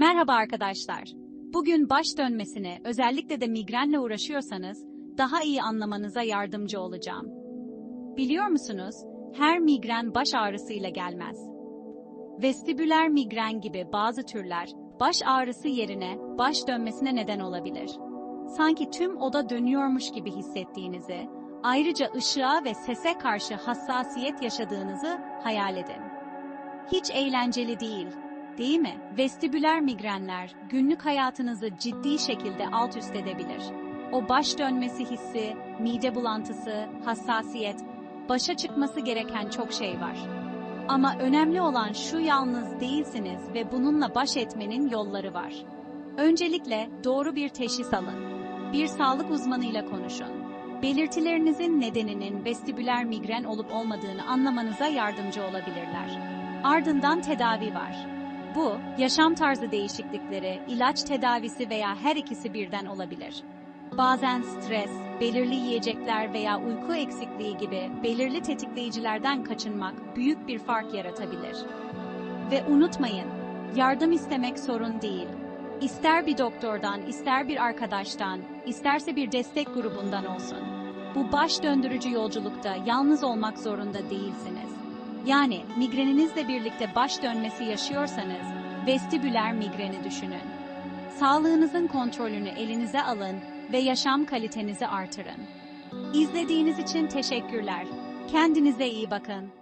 Merhaba arkadaşlar. Bugün baş dönmesini, özellikle de migrenle uğraşıyorsanız daha iyi anlamanıza yardımcı olacağım. Biliyor musunuz? Her migren baş ağrısıyla gelmez. Vestibüler migren gibi bazı türler baş ağrısı yerine baş dönmesine neden olabilir. Sanki tüm oda dönüyormuş gibi hissettiğinizi, ayrıca ışığa ve sese karşı hassasiyet yaşadığınızı hayal edin. Hiç eğlenceli değil, değil mi? Vestibüler migrenler günlük hayatınızı ciddi şekilde alt üst edebilir. O baş dönmesi hissi, mide bulantısı, hassasiyet, başa çıkması gereken çok şey var. Ama önemli olan şu yalnız değilsiniz ve bununla baş etmenin yolları var. Öncelikle doğru bir teşhis alın. Bir sağlık uzmanıyla konuşun. Belirtilerinizin nedeninin vestibüler migren olup olmadığını anlamanıza yardımcı olabilirler. Ardından tedavi var. Bu, yaşam tarzı değişiklikleri, ilaç tedavisi veya her ikisi birden olabilir. Bazen stres, belirli yiyecekler veya uyku eksikliği gibi belirli tetikleyicilerden kaçınmak büyük bir fark yaratabilir. Ve unutmayın, yardım istemek sorun değil. İster bir doktordan, ister bir arkadaştan, isterse bir destek grubundan olsun. Bu baş döndürücü yolculukta yalnız olmak zorunda değilsiniz. Yani migreninizle birlikte baş dönmesi yaşıyorsanız vestibüler migreni düşünün. Sağlığınızın kontrolünü elinize alın ve yaşam kalitenizi artırın. İzlediğiniz için teşekkürler. Kendinize iyi bakın.